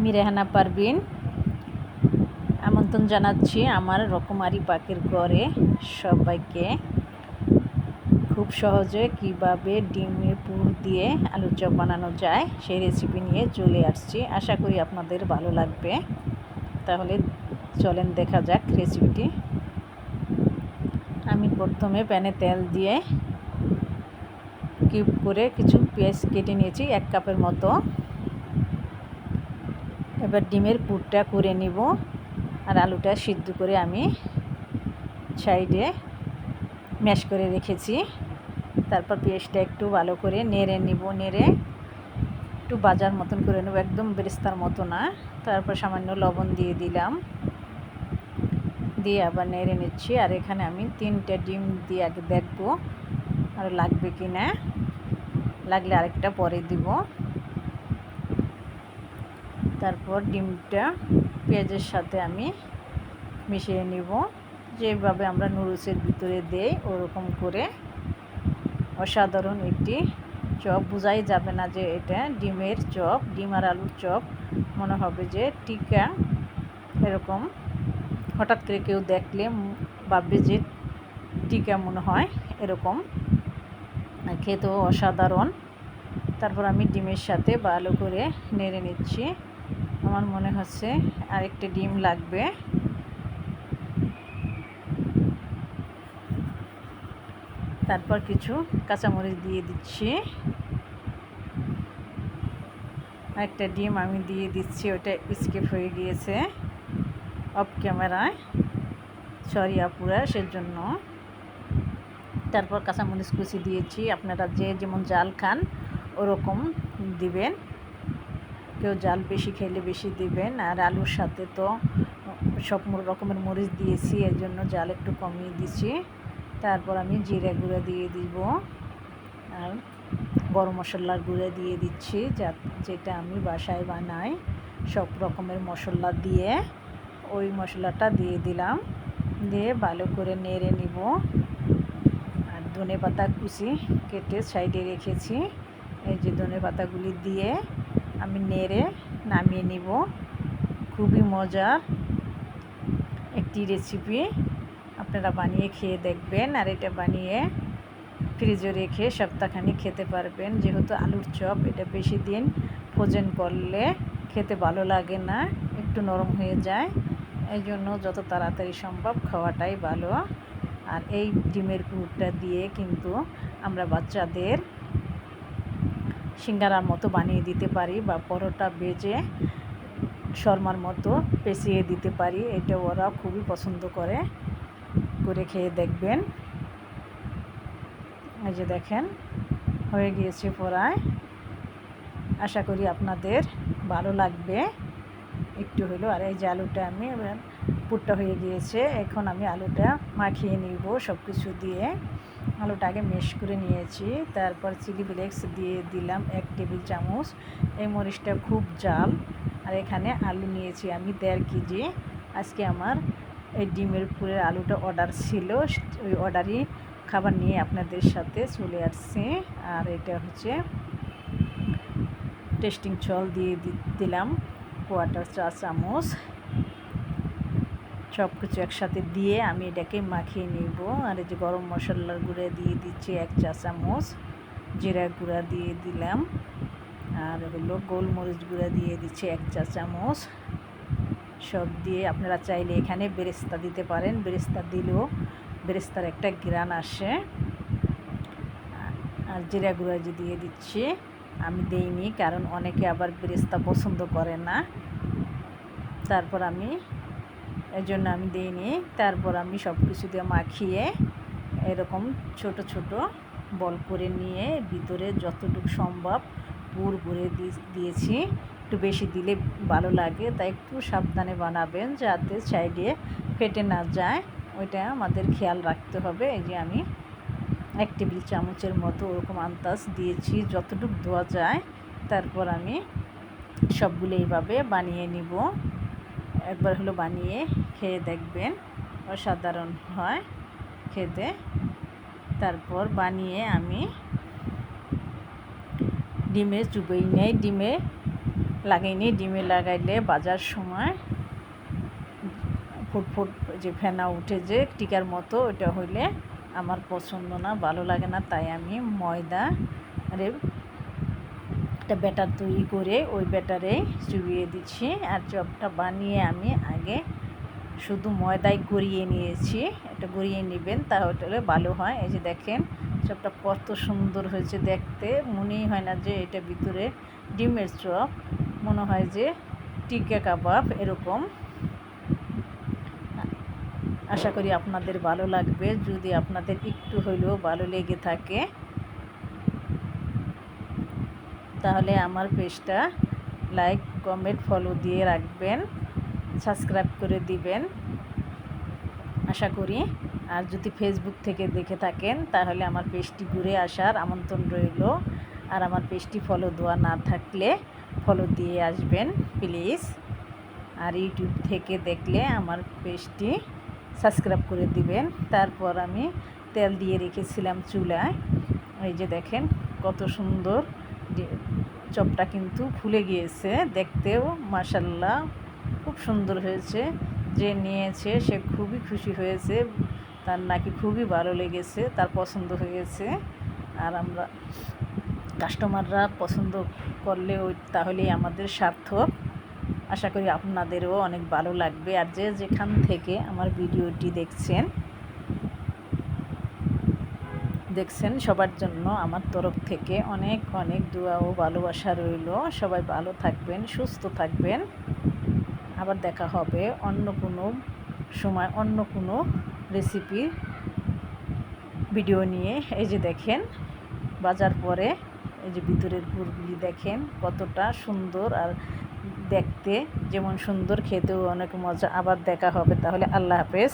আমি রেহানা পারবিন আমন্ত্রণ জানাচ্ছি আমার রকমারি পাখির ঘরে সবাইকে। খুব সহজে কীভাবে ডিমের পুর দিয়ে আলুর চপ বানানো যায় সেই রেসিপি নিয়ে চলে আসছি। আশা করি আপনাদের ভালো লাগবে। তাহলে চলেন দেখা যাক রেসিপিটি আমি প্রথমে প্যানে তেল দিয়ে কিউব করে কিছু পেঁয়াজ কেটে নিয়েছি, এক কাপের মতো। এবার ডিমের পুরটা করে নিব আর আলুটা সিদ্ধ করে আমি সাইডে ম্যাশ করে রেখেছি। তারপর পেঁয়াজটা একটু ভালো করে নেড়ে নিব, নেড়ে একটু বাজার মতন করে নেব, একদম বেরেস্তার মতো না। তারপর সামান্য লবণ দিয়ে দিলাম। দিয়ে আবার নেড়ে নিচ্ছি আর এখানে আমি তিনটে ডিম দিয়ে আগে দেখব আর লাগবে কি না। লাগলে আরেকটা পরে দিব। তারপর ডিমটা পেঁয়াজের সাথে আমি মিশিয়ে নিব। যেভাবে আমরা নুডলসের ভিতরে দেই, ওরকম করে। অসাধারণ একটি চপ। বোঝাই যাবে না যে এটা ডিমের চপ, ডিম আর আলুর চপ। মনে হবে যে টিকা এরকম। হঠাৎ করে কেউ দেখলে ভাববে যে টিকা মনে হয় এরকম। খেতেও অসাধারণ। তারপর আমি ডিমের সাথে ভালো করে নেড়ে নিচ্ছি। আমার মনে হচ্ছে আরেকটা ডিম লাগবে। তারপর কিছু কাঁচামরিচ দিয়ে দিচ্ছি। একটা ডিম আমি দিয়ে দিচ্ছি, ওটা স্কেপ হয়ে গিয়েছে অফ ক্যামেরায় সরি আপুরা, সেজন্য। তারপর কাঁচামরিচ কুচি দিয়েছি, আপনারা যে যেমন জাল খান, ওরকম দিবেন। কেউ জাল বেশি খেলে বেশি দিবেন। আর আলুর সাথে তো সব রকমের মরিচ দিয়েছি, এর জন্য জাল একটু কমিয়ে দিচ্ছি। তারপর আমি জিরে গুঁড়ো দিয়ে দিব। আর গরম মশলার গুঁড়ো দিয়ে দিচ্ছি, যা যেটা আমি বাসায় বানাই সব রকমের মশলা দিয়ে। ওই মশলাটা দিয়ে দিলাম। দিয়ে ভালো করে নেড়ে নিব। আর ধনে পাতা কুচি কেটে সাইডে রেখেছি। এই যে ধনে পাতাগুলি দিয়ে আমি নেড়ে নামিয়ে নিব। খুবই মজার একটি রেসিপি আপনারা বানিয়ে খেয়ে দেখবেন আর এটা বানিয়ে ফ্রিজে রেখে সপ্তাহখানি খেতে পারবেন। যেহেতু আলুর চপ, এটা বেশি দিন ফোজেন করলে খেতে ভালো লাগে না, একটু নরম হয়ে যায়। এই জন্য যত তাড়াতাড়ি সম্ভব খাওয়াটাই ভালো। আর এই ডিমের পুরটা দিয়ে কিন্তু আমরা বাচ্চাদের সিঙ্গারার মতো বানিয়ে দিতে পারি বা পরোটা বেজে শর্মার মতো পেঁচিয়ে দিতে পারি। এটা ওরা খুবই পছন্দ করে। করে খেয়ে দেখবেন। এই যে দেখেন, হয়ে গিয়েছে পড়ায় আশা করি আপনাদের ভালো লাগবে। একটু হলো আর এই যে আলুটা আমি, পুরটা হয়ে গিয়েছে। এখন আমি আলুটা মাখিয়ে নিব সব কিছু দিয়ে। আলুটা আগে মেশ করে নিয়েছি। তারপর চিলি ফ্লেক্স দিয়ে দিলাম এক টেবিল চামচ। এই মরিচটা খুব জাল। আর এখানে আলু নিয়েছি আমি দেড় কেজি। আজকে আমার এই ডিমের পুরের আলুটা অর্ডার ছিল। ওই অর্ডারই খাবার নিয়ে আপনাদের সাথে চলে আসছি। আর এটা হচ্ছে টেস্টিং চল দিয়ে দিলাম কোয়াটার চা চামচ। সব কিছু একসাথে দিয়ে আমি এটাকে মাখিয়ে নিব। আর এই যে গরম মশলার গুঁড়া দিয়ে দিচ্ছি এক চা চামচ, জিরা গুঁড়া দিয়ে দিলাম। আর হলো গোলমরিচ গুঁড়া দিয়ে দিচ্ছি এক চা চামচ। সব দিয়ে আপনারা চাইলে এখানে বেরেস্তা দিতে পারেন। বেরেস্তা দিলেও বেরেস্তার একটা গ্রান আসে। আর জিরা গুঁড়া যে দিয়ে দিচ্ছি, আমি দেইনি, কারণ অনেকে আবার বেরেস্তা পছন্দ করে না। তারপর আমি এই জন্য আমি দিইনি। তারপর আমি সব কিছু দিয়ে মাখিয়ে এরকম ছোট ছোট বল করে নিয়ে ভিতরে যতটুকু সম্ভব পুর ভরে দিয়েছি। একটু বেশি দিলে ভালো লাগে, তাই একটু সাবধানে বানাবেন যাতে সাইডে ফেটে না যায়। ওইটা আমাদের খেয়াল রাখতে হবে। এই যে আমি এক টেবিল চামচের মতো ওরকম আন্দাজ দিয়েছি, যতটুকু ধোয়া যায়। তারপর আমি সবগুলো এইভাবে বানিয়ে নিব। একবার হলো বানিয়ে খেয়ে দেখবেন, অসাধারণ হয় খেতে। তারপর বানিয়ে আমি ডিমে চুবই নেই, ডিমে লাগাইনি ডিমে লাগাইলে বাজার সময় ফুটফুট যে ফেনা উঠে যে টিকার মতো ওটা হইলে আমার পছন্দ না, ভালো লাগে না। তাই আমি ময়দা আরে একটা ব্যাটার তৈরি করে ওই ব্যাটারে চুবিয়ে দিচ্ছি। আর চপটা বানিয়ে আমি আগে শুধু ময়দায় গড়িয়ে নিয়েছি। এটা গড়িয়ে নেবেন, তাহলে ভালো হয়। এই যে দেখেন, চপটা কত সুন্দর হয়েছে দেখতে। মনেই হয় না যে এটা ভিতরে ডিমের চপ। মনে হয় যে টিকা কাবাব এরকম। আশা করি আপনাদের ভালো লাগবে। যদি আপনাদের একটু হইলেও ভালো লেগে থাকে, তাহলে আমার পেজটা লাইক, কমেন্ট, ফলো দিয়ে রাখবেন। সাবস্ক্রাইব করে দিবেন। আশা করি। আর যদি ফেসবুক থেকে দেখে থাকেন, তাহলে আমার পেজটি ঘুরে আসার আমন্ত্রণ রইল। আর আমার পেজটি ফলো দেওয়া না থাকলে ফলো দিয়ে আসবেন প্লিজ আর ইউটিউব থেকে দেখলে আমার পেজটি সাবস্ক্রাইব করে দিবেন। তারপর আমি তেল দিয়ে রেখেছিলাম চুলায়। এই যে দেখেন, কত সুন্দর চপটা কিন্তু ফুলে গিয়েছে। দেখতেও মাসাল্লাহ খুব সুন্দর হয়েছে। যে নিয়েছে, সে খুবই খুশি হয়েছে। তার নাকি খুবই ভালো লেগেছে, তার পছন্দ হয়েছে। আর আমরা কাস্টমাররা পছন্দ করলে ওই তাহলেই আমাদের সার্থক আশা করি আপনাদেরও অনেক ভালো লাগবে। আর যে যেখান থেকে আমার ভিডিওটি দেখছেন দেখছেন, সবার জন্য আমার তরফ থেকে অনেক অনেক দোয়া ও ভালোবাসা রইল। সবাই ভালো থাকবেন, সুস্থ থাকবেন। আবার দেখা হবে অন্য কোনো সময়, অন্য কোনো রেসিপির ভিডিও নিয়ে। এই যে দেখেন, বাজার পরে এই যে ভিতরের গুড়গুলি দেখেন, কতটা সুন্দর আর দেখতে যেমন সুন্দর, খেতেও অনেক মজা। আবার দেখা হবে, তাহলে আল্লাহ হাফেজ।